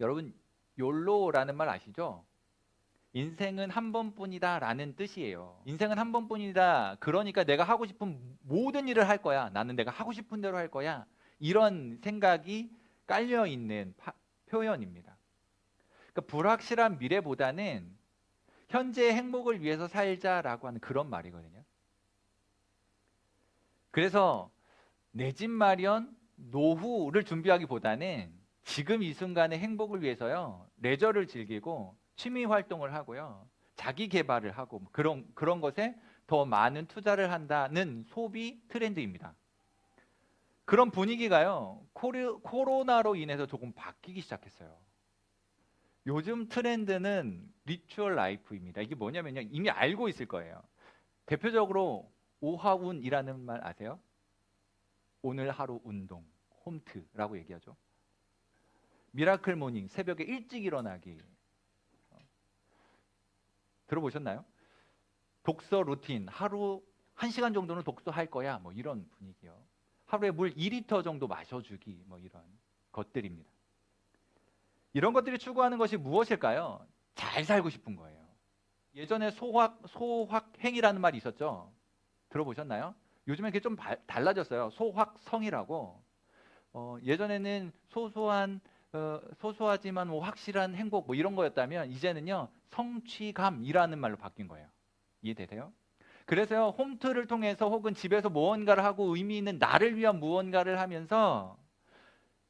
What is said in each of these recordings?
여러분 욜로라는 말 아시죠? 인생은 한 번뿐이다 라는 뜻이에요. 인생은 한 번뿐이다. 그러니까 내가 하고 싶은 모든 일을 할 거야. 나는 내가 하고 싶은 대로 할 거야. 이런 생각이 깔려 있는 파- 표현입니다. 그러니까 불확실한 미래보다는 현재의 행복을 위해서 살자라고 하는 그런 말이거든요. 그래서 내 집 마련, 노후를 준비하기보다는 지금 이 순간의 행복을 위해서요. 레저를 즐기고 취미 활동을 하고요. 자기 개발을 하고 뭐 그런 그런 것에 더 많은 투자를 한다는 소비 트렌드입니다. 그런 분위기가요. 코르, 코로나로 인해서 조금 바뀌기 시작했어요. 요즘 트렌드는 리추얼 라이프입니다. 이게 뭐냐면요. 이미 알고 있을 거예요. 대표적으로 오하운이라는 말 아세요? 오늘 하루 운동, 홈트라고 얘기하죠. 미라클 모닝, 새벽에 일찍 일어나기. 어. 들어보셨나요? 독서 루틴, 하루 1시간 정도는 독서할 거야. 뭐 이런 분위기요. 하루에 물 2리터 정도 마셔주기. 뭐 이런 것들입니다. 이런 것들이 추구하는 것이 무엇일까요? 잘 살고 싶은 거예요. 예전에 소확 소확행이라는 말이 있었죠. 들어보셨나요? 요즘에 그게 좀 발- 달라졌어요. 소확성이라고. 어, 예전에는 소소한 어, 소소하지만 뭐 확실한 행복 뭐 이런 거였다면 이제는요 성취감이라는 말로 바뀐 거예요. 이해되세요? 그래서요 홈트를 통해서 혹은 집에서 무언가를 하고 의미 있는 나를 위한 무언가를 하면서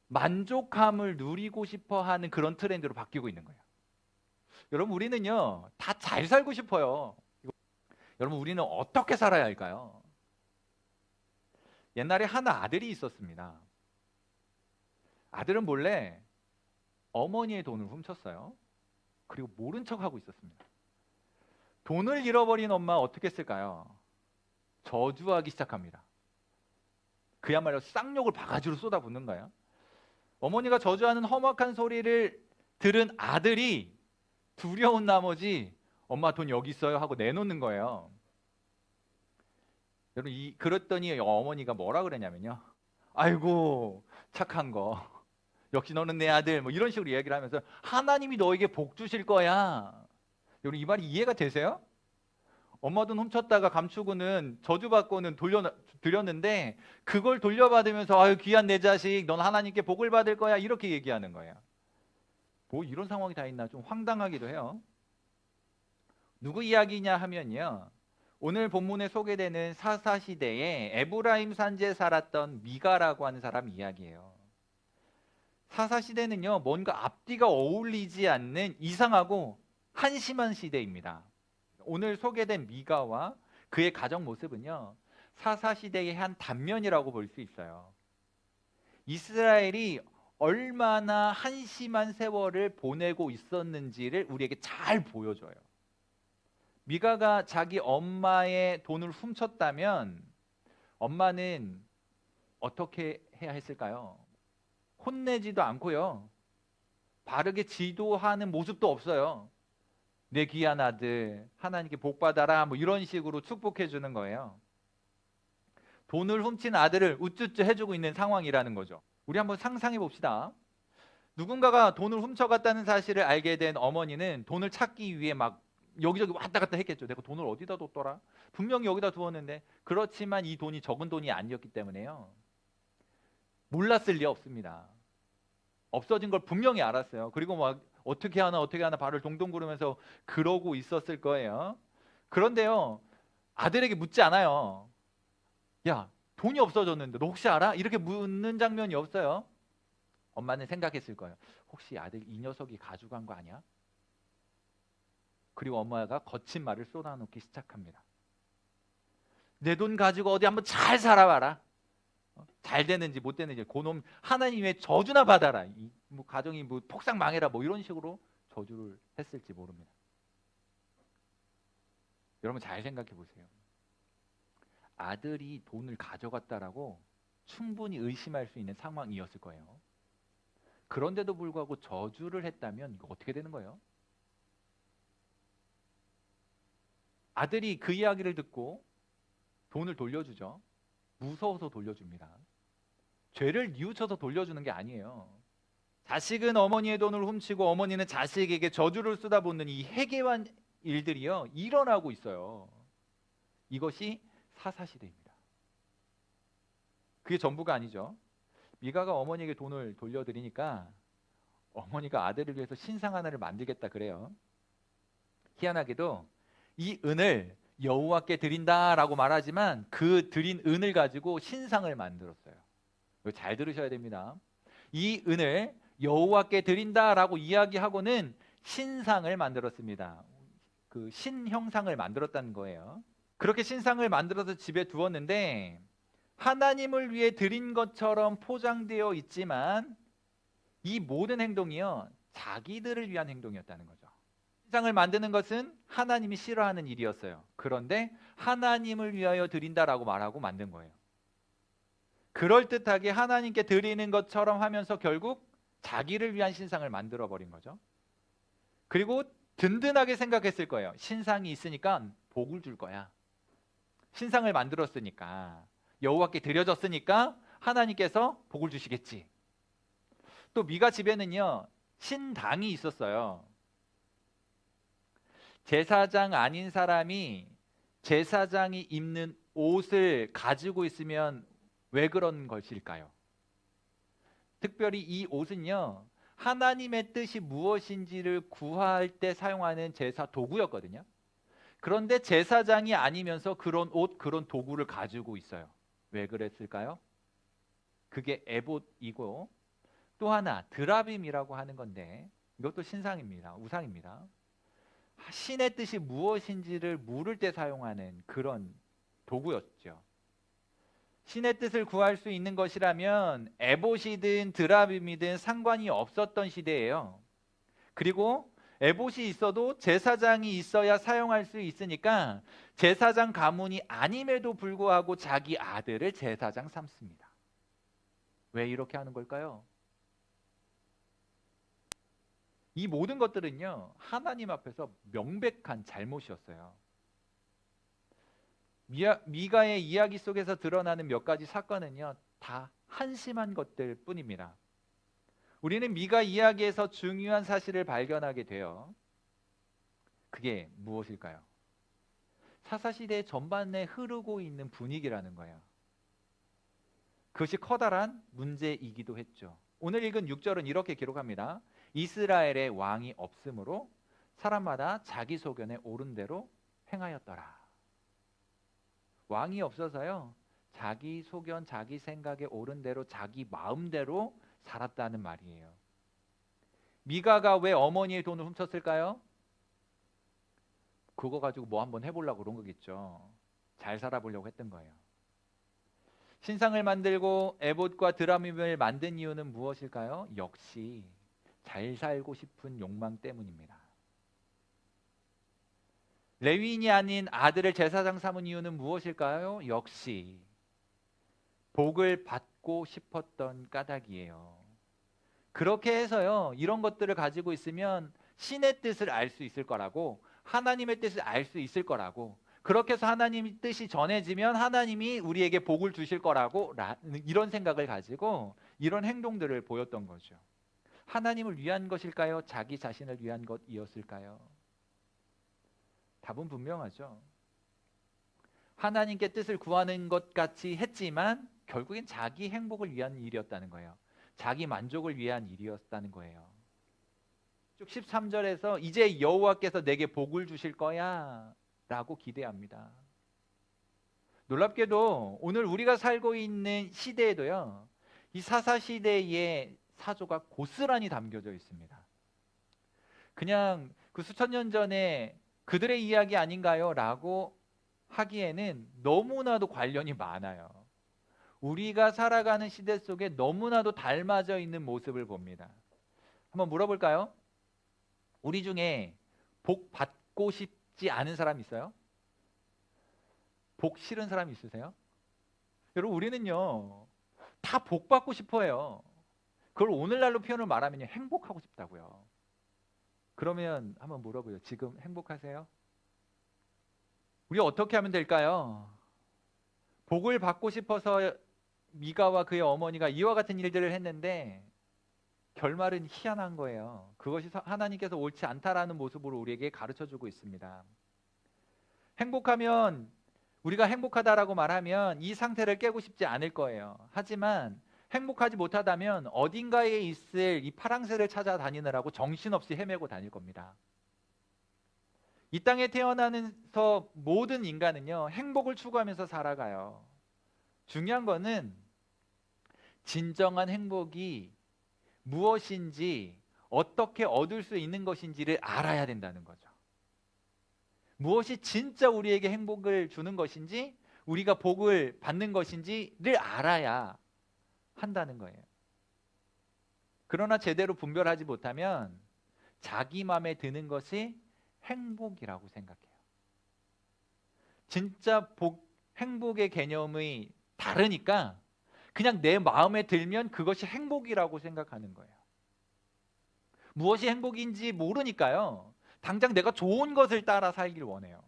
만족감을 누리고 싶어 하는 그런 트렌드로 바뀌고 있는 거예요. 여러분 우리는요 다 잘 살고 싶어요. 여러분 우리는 어떻게 살아야 할까요? 옛날에 한 아들이 있었습니다. 아들은 몰래 어머니의 돈을 훔쳤어요. 그리고 모른 척 하고 있었습니다. 돈을 잃어버린 엄마 어떻게 했을까요? 저주하기 시작합니다. 그야말로 쌍욕을 바가지로 쏟아붓는 거예요. 어머니가 저주하는 험악한 소리를 들은 아들이 두려운 나머지 엄마 돈 여기 있어요 하고 내놓는 거예요. 여러분 이 그랬더니 어머니가 뭐라 그랬냐면요. 아이고 착한 거. 역시 너는 내 아들 뭐 이런 식으로 이야기를 하면서 하나님이 너에게 복 주실 거야. 여러분 이 말이 이해가 되세요? 엄마 돈 훔쳤다가 감추고는 저주받고는 돌려 드렸는데 그걸 돌려받으면서 아유 귀한 내 자식 넌 하나님께 복을 받을 거야 이렇게 얘기하는 거예요. 뭐 이런 상황이 다 있나 좀 황당하기도 해요. 누구 이야기냐 하면요. 오늘 본문에 소개되는 사사 시대에 에브라임 산지에 살았던 미가라고 하는 사람 이야기예요. 사사 시대는요. 뭔가 앞뒤가 어울리지 않는 이상하고 한심한 시대입니다. 오늘 소개된 미가와 그의 가정 모습은요. 사사 시대의 한 단면이라고 볼 수 있어요. 이스라엘이 얼마나 한심한 세월을 보내고 있었는지를 우리에게 잘 보여줘요. 미가가 자기 엄마의 돈을 훔쳤다면 엄마는 어떻게 해야 했을까요? 혼내지도 않고요. 바르게 지도하는 모습도 없어요. 내 귀한 아들 하나님께 복 받아라 뭐 이런 식으로 축복해 주는 거예요. 돈을 훔친 아들을 우쭈쭈 해주고 있는 상황이라는 거죠. 우리 한번 상상해 봅시다. 누군가가 돈을 훔쳐갔다는 사실을 알게 된 어머니는 돈을 찾기 위해 막 여기저기 왔다 갔다 했겠죠. 내가 돈을 어디다 뒀더라? 분명히 여기다 두었는데 그렇지만 이 돈이 적은 돈이 아니었기 때문에요. 몰랐을 리 없습니다. 없어진 걸 분명히 알았어요. 그리고 막 어떻게 하나 어떻게 하나 발을 동동 구르면서 그러고 있었을 거예요. 그런데요. 아들에게 묻지 않아요. 야, 돈이 없어졌는데 너 혹시 알아? 이렇게 묻는 장면이 없어요. 엄마는 생각했을 거예요. 혹시 아들 이 녀석이 가져간 거 아니야? 그리고 엄마가 거친 말을 쏟아놓기 시작합니다. 내 돈 가지고 어디 한번 잘 살아봐라. 어? 잘 되는지 못 되는지 고놈 하나님의 저주나 받아라. 이, 뭐 가정이 뭐 폭삭 망해라 뭐 이런 식으로 저주를 했을지 모릅니다. 여러분 잘 생각해 보세요. 아들이 돈을 가져갔다라고 충분히 의심할 수 있는 상황이었을 거예요. 그런데도 불구하고 저주를 했다면 어떻게 되는 거예요? 아들이 그 이야기를 듣고 돈을 돌려주죠. 무서워서 돌려줍니다. 죄를 뉘우쳐서 돌려주는 게 아니에요. 자식은 어머니의 돈을 훔치고 어머니는 자식에게 저주를 쏟아붓는 이 해괴한 일들이요 일어나고 있어요. 이것이 사사 시대입니다. 그게 전부가 아니죠. 미가가 어머니에게 돈을 돌려드리니까 어머니가 아들을 위해서 신상 하나를 만들겠다 그래요. 희한하게도 이 은을 여호와께 드린다라고 말하지만 그 드린 은을 가지고 신상을 만들었어요. 잘 들으셔야 됩니다. 이 은을 여호와께 드린다라고 이야기하고는 신상을 만들었습니다. 그 신형상을 만들었다는 거예요. 그렇게 신상을 만들어서 집에 두었는데 하나님을 위해 드린 것처럼 포장되어 있지만 이 모든 행동이요 자기들을 위한 행동이었다는 거죠. 신상을 만드는 것은 하나님이 싫어하는 일이었어요. 그런데 하나님을 위하여 드린다라고 말하고 만든 거예요. 그럴 듯하게 하나님께 드리는 것처럼 하면서 결국 자기를 위한 신상을 만들어 버린 거죠. 그리고 든든하게 생각했을 거예요. 신상이 있으니까 복을 줄 거야. 신상을 만들었으니까 여호와께 드려졌으니까 하나님께서 복을 주시겠지. 또 미가 집에는요 신당이 있었어요. 제사장 아닌 사람이 제사장이 입는 옷을 가지고 있으면 왜 그런 것일까요? 특별히 이 옷은요 하나님의 뜻이 무엇인지를 구할 때 사용하는 제사 도구였거든요. 그런데 제사장이 아니면서 그런 옷, 그런 도구를 가지고 있어요. 왜 그랬을까요? 그게 에봇이고 또 하나 드라빔이라고 하는 건데 이것도 신상입니다. 우상입니다. 신의 뜻이 무엇인지를 물을 때 사용하는 그런 도구였죠. 신의 뜻을 구할 수 있는 것이라면 에봇이든 드라빔이든 상관이 없었던 시대예요. 그리고 에봇이 있어도 제사장이 있어야 사용할 수 있으니까 제사장 가문이 아님에도 불구하고 자기 아들을 제사장 삼습니다. 왜 이렇게 하는 걸까요? 이 모든 것들은요 하나님 앞에서 명백한 잘못이었어요. 미아, 미가의 이야기 속에서 드러나는 몇 가지 사건은요 다 한심한 것들 뿐입니다. 우리는 미가 이야기에서 중요한 사실을 발견하게 돼요. 그게 무엇일까요? 사사시대 전반에 흐르고 있는 분위기라는 거예요. 그것이 커다란 문제이기도 했죠. 오늘 읽은 6절은 이렇게 기록합니다. 이스라엘의 왕이 없으므로 사람마다 자기 소견에 옳은 대로 행하였더라. 왕이 없어서요. 자기 소견, 자기 생각에 옳은 대로 자기 마음대로 살았다는 말이에요. 미가가 왜 어머니의 돈을 훔쳤을까요? 그거 가지고 뭐 한번 해보려고 그런 거겠죠. 잘 살아보려고 했던 거예요. 신상을 만들고 에봇과 드라밈을 만든 이유는 무엇일까요? 역시 잘 살고 싶은 욕망 때문입니다. 레위인이 아닌 아들을 제사장 삼은 이유는 무엇일까요? 역시 복을 받고 싶었던 까닭이에요. 그렇게 해서요. 이런 것들을 가지고 있으면 신의 뜻을 알 수 있을 거라고 하나님의 뜻을 알 수 있을 거라고 그렇게 해서 하나님의 뜻이 전해지면 하나님이 우리에게 복을 주실 거라고 이런 생각을 가지고 이런 행동들을 보였던 거죠. 하나님을 위한 것일까요? 자기 자신을 위한 것이었을까요? 답은 분명하죠. 하나님께 뜻을 구하는 것 같이 했지만 결국엔 자기 행복을 위한 일이었다는 거예요. 자기 만족을 위한 일이었다는 거예요. 쭉 13절에서 이제 여호와께서 내게 복을 주실 거야 라고 기대합니다. 놀랍게도 오늘 우리가 살고 있는 시대에도요. 이 사사 시대의 사조가 고스란히 담겨져 있습니다. 그냥 그 수천 년 전에 그들의 이야기 아닌가요? 라고 하기에는 너무나도 관련이 많아요. 우리가 살아가는 시대 속에 너무나도 닮아져 있는 모습을 봅니다. 한번 물어볼까요? 우리 중에 복 받고 싶지 않은 사람 있어요? 복 싫은 사람 있으세요? 여러분 우리는요 다 복 받고 싶어요. 그걸 오늘날로 표현을 말하면 행복하고 싶다고요. 그러면 한번 물어보요. 지금 행복하세요? 우리 어떻게 하면 될까요? 복을 받고 싶어서 미가와 그의 어머니가 이와 같은 일들을 했는데 결말은 희한한 거예요. 그것이 서- 하나님께서 옳지 않다라는 모습으로 우리에게 가르쳐 주고 있습니다. 행복하면 우리가 행복하다라고 말하면 이 상태를 깨고 싶지 않을 거예요. 하지만 행복하지 못하다면 어딘가에 있을 이 파랑새를 찾아다니느라고 정신없이 헤매고 다닐 겁니다. 이 땅에 태어나면서 모든 인간은요, 행복을 추구하면서 살아가요. 중요한 거는 진정한 행복이 무엇인지 어떻게 얻을 수 있는 것인지를 알아야 된다는 거죠. 무엇이 진짜 우리에게 행복을 주는 것인지 우리가 복을 받는 것인지를 알아야 한다는 거예요. 그러나 제대로 분별하지 못하면 자기 마음에 드는 것이 행복이라고 생각해요. 진짜 복, 행복의 개념이 다르니까 그냥 내 마음에 들면 그것이 행복이라고 생각하는 거예요. 무엇이 행복인지 모르니까요. 당장 내가 좋은 것을 따라 살길 원해요.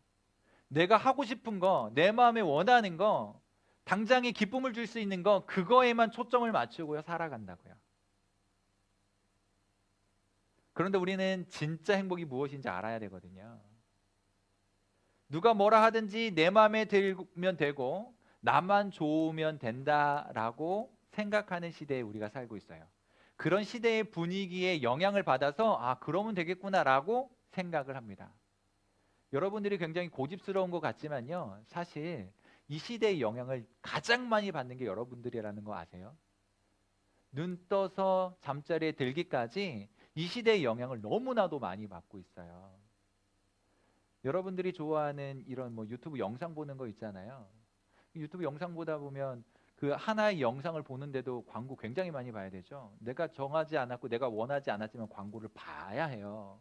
내가 하고 싶은 거, 내 마음에 원하는 거, 당장에 기쁨을 줄 수 있는 거, 그거에만 초점을 맞추고요, 살아간다고요. 그런데 우리는 진짜 행복이 무엇인지 알아야 되거든요. 누가 뭐라 하든지 내 마음에 들면 되고, 나만 좋으면 된다라고 생각하는 시대에 우리가 살고 있어요. 그런 시대의 분위기에 영향을 받아서 아 그러면 되겠구나라고 생각을 합니다. 여러분들이 굉장히 고집스러운 것 같지만요. 사실 이 시대의 영향을 가장 많이 받는 게 여러분들이라는 거 아세요? 눈 떠서 잠자리에 들기까지 이 시대의 영향을 너무나도 많이 받고 있어요. 여러분들이 좋아하는 이런 뭐 유튜브 영상 보는 거 있잖아요. 유튜브 영상 보다 보면 그 하나의 영상을 보는데도 광고 굉장히 많이 봐야 되죠. 내가 정하지 않았고 내가 원하지 않았지만 광고를 봐야 해요.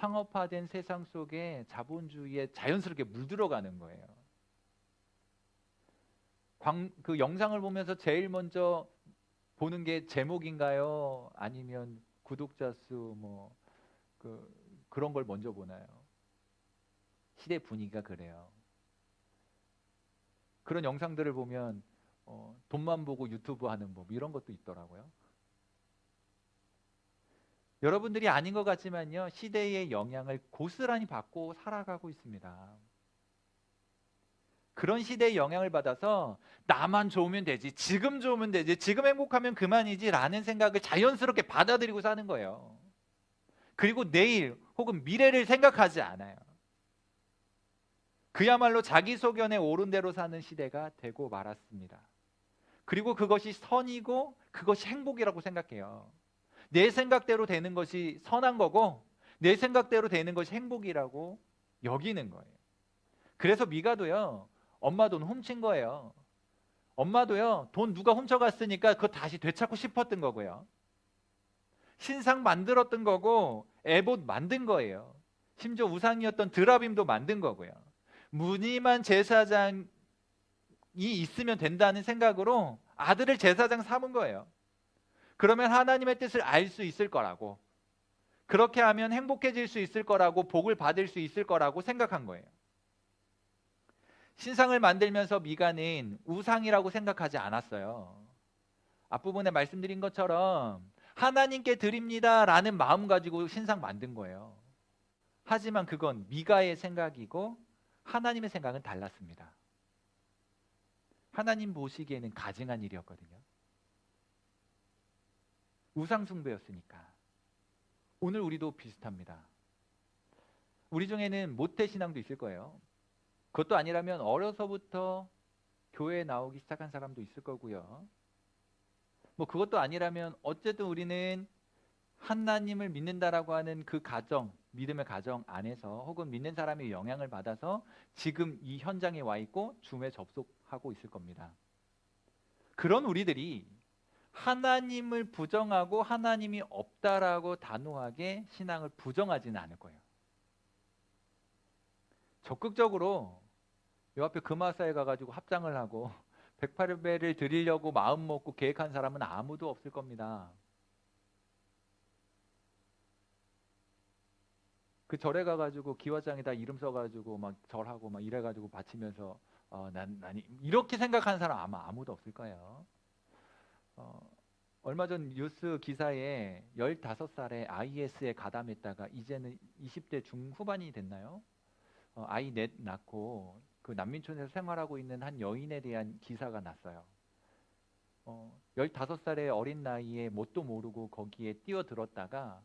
상업화된 세상 속에 자본주의에 자연스럽게 물들어가는 거예요. 광, 그 영상을 보면서 제일 먼저 보는 게 제목인가요? 아니면 구독자 수 뭐 그 그런 걸 먼저 보나요? 시대 분위기가 그래요. 그런 영상들을 보면 어, 돈만 보고 유튜브 하는 법 이런 것도 있더라고요. 여러분들이 아닌 것 같지만요 시대의 영향을 고스란히 받고 살아가고 있습니다. 그런 시대의 영향을 받아서 나만 좋으면 되지, 지금 좋으면 되지, 지금 행복하면 그만이지 라는 생각을 자연스럽게 받아들이고 사는 거예요. 그리고 내일 혹은 미래를 생각하지 않아요. 그야말로 자기 소견에 옳은 대로 사는 시대가 되고 말았습니다. 그리고 그것이 선이고 그것이 행복이라고 생각해요. 내 생각대로 되는 것이 선한 거고 내 생각대로 되는 것이 행복이라고 여기는 거예요. 그래서 미가도요. 엄마 돈 훔친 거예요. 엄마도요. 돈 누가 훔쳐갔으니까 그거 다시 되찾고 싶었던 거고요. 신상 만들었던 거고 에봇 만든 거예요. 심지어 우상이었던 드라빔도 만든 거고요. 무늬만 제사장이 있으면 된다는 생각으로 아들을 제사장 삼은 거예요. 그러면 하나님의 뜻을 알 수 있을 거라고. 그렇게 하면 행복해질 수 있을 거라고 복을 받을 수 있을 거라고 생각한 거예요. 신상을 만들면서 미가는 우상이라고 생각하지 않았어요. 앞부분에 말씀드린 것처럼 하나님께 드립니다라는 마음 가지고 신상 만든 거예요. 하지만 그건 미가의 생각이고 하나님의 생각은 달랐습니다. 하나님 보시기에는 가증한 일이었거든요. 우상숭배였으니까. 오늘 우리도 비슷합니다. 우리 중에는 모태 신앙도 있을 거예요. 그것도 아니라면 어려서부터 교회에 나오기 시작한 사람도 있을 거고요. 뭐 그것도 아니라면 어쨌든 우리는 하나님을 믿는다라고 하는 그 가정, 믿음의 가정 안에서 혹은 믿는 사람의 영향을 받아서 지금 이 현장에 와 있고 줌에 접속하고 있을 겁니다. 그런 우리들이 하나님을 부정하고 하나님이 없다라고 단호하게 신앙을 부정하지는 않을 거예요. 적극적으로 요 앞에 금화사에 가가지고 합장을 하고 108배를 드리려고 마음 먹고 계획한 사람은 아무도 없을 겁니다. 그 절에 가가지고 기와장에다 이름 써가지고 막 절하고 막 이래가지고 바치면서 어, 난, 난 이렇게 생각하는 사람 아마 아무도 없을 거예요. 어, 얼마 전 뉴스 기사에 15살에 IS에 가담했다가 이제는 20대 중후반이 됐나요? 어, 아이 넷 낳고 그 난민촌에서 생활하고 있는 한 여인에 대한 기사가 났어요. 어, 15살의 어린 나이에 뭣도 모르고 거기에 뛰어들었다가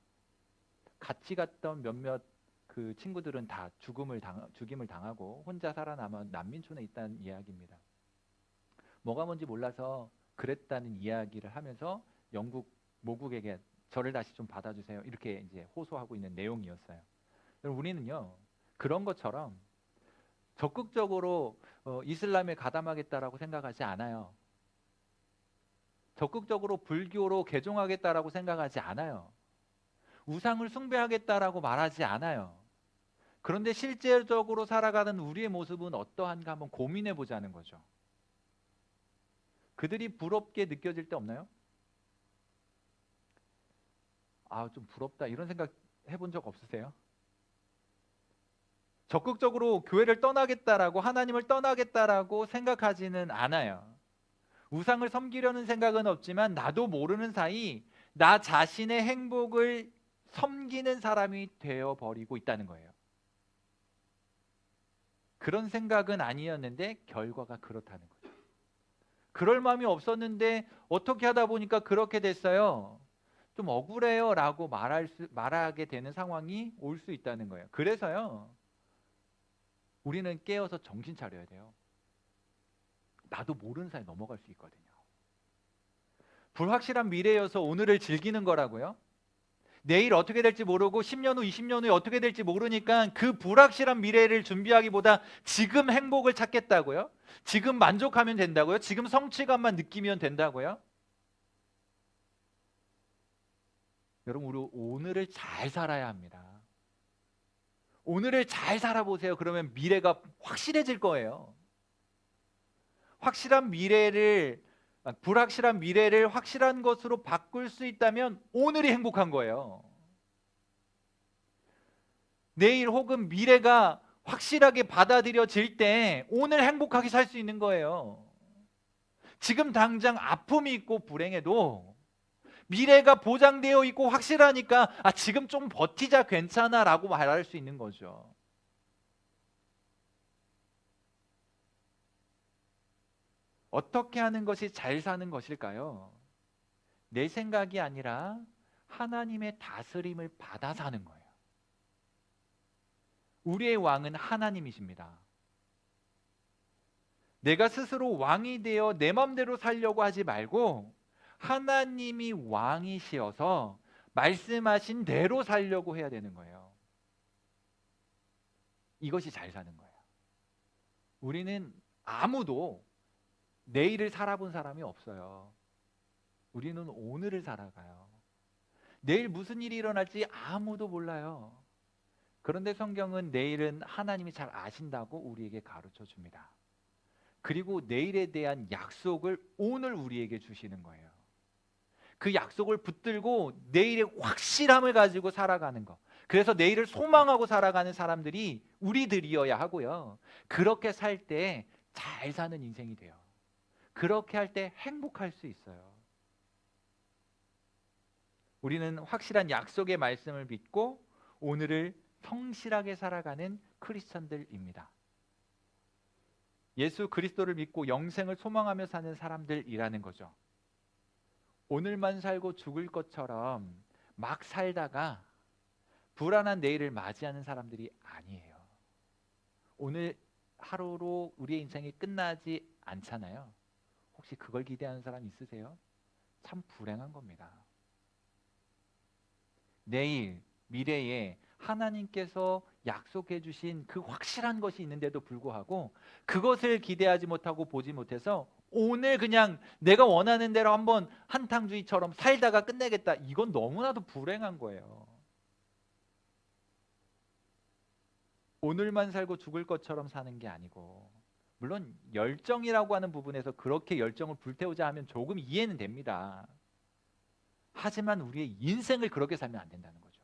같이 갔던 몇몇 그 친구들은 다 죽음을 당 죽임을 당하고 혼자 살아남아 난민촌에 있다는 이야기입니다. 뭐가 뭔지 몰라서 그랬다는 이야기를 하면서 영국 모국에게 저를 다시 좀 받아주세요 이렇게 이제 호소하고 있는 내용이었어요. 우리는요 그런 것처럼 적극적으로 어, 이슬람에 가담하겠다라고 생각하지 않아요. 적극적으로 불교로 개종하겠다라고 생각하지 않아요. 우상을 숭배하겠다라고 말하지 않아요. 그런데 실제적으로 살아가는 우리의 모습은 어떠한가 한번 고민해 보자는 거죠. 그들이 부럽게 느껴질 때 없나요? 아, 좀 부럽다. 이런 생각 해본 적 없으세요? 적극적으로 교회를 떠나겠다라고 하나님을 떠나겠다라고 생각하지는 않아요. 우상을 섬기려는 생각은 없지만 나도 모르는 사이 나 자신의 행복을 섬기는 사람이 되어 버리고 있다는 거예요. 그런 생각은 아니었는데 결과가 그렇다는 거죠. 그럴 마음이 없었는데 어떻게 하다 보니까 그렇게 됐어요. 좀 억울해요 라고 말할 수, 말하게 되는 상황이 올 수 있다는 거예요. 그래서요. 우리는 깨어서 정신 차려야 돼요. 나도 모르는 사이 넘어갈 수 있거든요. 불확실한 미래여서 오늘을 즐기는 거라고요. 내일 어떻게 될지 모르고 10년 후, 20년 후에 어떻게 될지 모르니까 그 불확실한 미래를 준비하기보다 지금 행복을 찾겠다고요? 지금 만족하면 된다고요? 지금 성취감만 느끼면 된다고요? 여러분 우리 오늘을 잘 살아야 합니다. 오늘을 잘 살아보세요. 그러면 미래가 확실해질 거예요. 확실한 미래를 아, 불확실한 미래를 확실한 것으로 바꿀 수 있다면 오늘이 행복한 거예요. 내일 혹은 미래가 확실하게 받아들여질 때 오늘 행복하게 살 수 있는 거예요. 지금 당장 아픔이 있고 불행해도 미래가 보장되어 있고 확실하니까 아 지금 좀 버티자 괜찮아 라고 말할 수 있는 거죠. 어떻게 하는 것이 잘 사는 것일까요? 내 생각이 아니라 하나님의 다스림을 받아 사는 거예요. 우리의 왕은 하나님이십니다. 내가 스스로 왕이 되어 내 맘대로 살려고 하지 말고 하나님이 왕이시어서 말씀하신 대로 살려고 해야 되는 거예요. 이것이 잘 사는 거예요. 우리는 아무도 내일을 살아본 사람이 없어요. 우리는 오늘을 살아가요. 내일 무슨 일이 일어날지 아무도 몰라요. 그런데 성경은 내일은 하나님이 잘 아신다고 우리에게 가르쳐 줍니다. 그리고 내일에 대한 약속을 오늘 우리에게 주시는 거예요. 그 약속을 붙들고 내일의 확실함을 가지고 살아가는 것. 그래서 내일을 소망하고 살아가는 사람들이 우리들이어야 하고요. 그렇게 살 때 잘 사는 인생이 돼요. 그렇게 할 때 행복할 수 있어요. 우리는 확실한 약속의 말씀을 믿고 오늘을 성실하게 살아가는 크리스천들입니다. 예수 그리스도를 믿고 영생을 소망하며 사는 사람들이라는 거죠. 오늘만 살고 죽을 것처럼 막 살다가 불안한 내일을 맞이하는 사람들이 아니에요. 오늘 하루로 우리의 인생이 끝나지 않잖아요. 혹시 그걸 기대하는 사람 있으세요? 참 불행한 겁니다. 내일 미래에 하나님께서 약속해 주신 그 확실한 것이 있는데도 불구하고 그것을 기대하지 못하고 보지 못해서 오늘 그냥 내가 원하는 대로 한번 한탕주의처럼 살다가 끝내겠다. 이건 너무나도 불행한 거예요. 오늘만 살고 죽을 것처럼 사는 게 아니고 물론 열정이라고 하는 부분에서 그렇게 열정을 불태우자 하면 조금 이해는 됩니다. 하지만 우리의 인생을 그렇게 살면 안 된다는 거죠.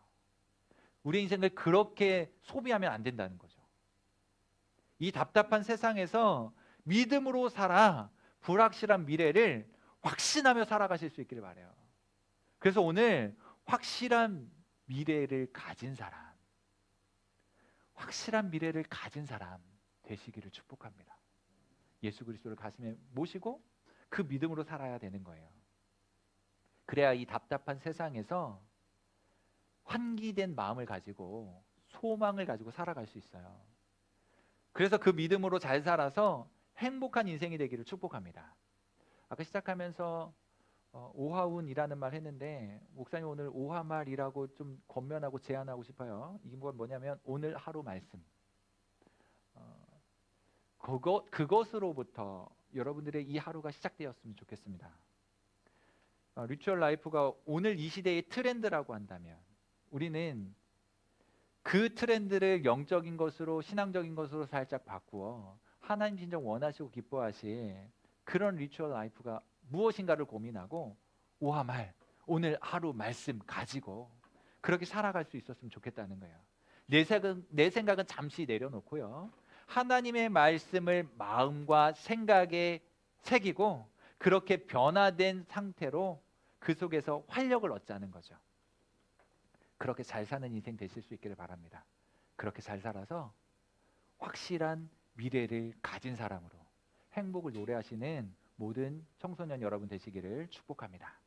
우리의 인생을 그렇게 소비하면 안 된다는 거죠. 이 답답한 세상에서 믿음으로 살아 불확실한 미래를 확신하며 살아가실 수 있기를 바래요. 그래서 오늘 확실한 미래를 가진 사람, 확실한 미래를 가진 사람 되시기를 축복합니다. 예수 그리스도를 가슴에 모시고 그 믿음으로 살아야 되는 거예요. 그래야 이 답답한 세상에서 환기된 마음을 가지고 소망을 가지고 살아갈 수 있어요. 그래서 그 믿음으로 잘 살아서 행복한 인생이 되기를 축복합니다. 아까 시작하면서 어, 오하운이라는 말 했는데 목사님 오늘 오하말이라고 좀 권면하고 제안하고 싶어요. 이건 뭐냐면 오늘 하루 말씀. 어, 그것 그것으로부터 여러분들의 이 하루가 시작되었으면 좋겠습니다. 어, 리추얼 라이프가 오늘 이 시대의 트렌드라고 한다면 우리는 그 트렌드를 영적인 것으로 신앙적인 것으로 살짝 바꾸어 하나님 진짜 원하시고 기뻐하실 그런 리추얼 라이프가 무엇인가를 고민하고 오하말 오늘 하루 말씀 가지고 그렇게 살아갈 수 있었으면 좋겠다는 거예요. 내 생각은, 내 생각은 잠시 내려놓고요. 하나님의 말씀을 마음과 생각에 새기고 그렇게 변화된 상태로 그 속에서 활력을 얻자는 거죠. 그렇게 잘 사는 인생 되실 수 있기를 바랍니다. 그렇게 잘 살아서 확실한 미래를 가진 사람으로 행복을 노래하시는 모든 청소년 여러분 되시기를 축복합니다.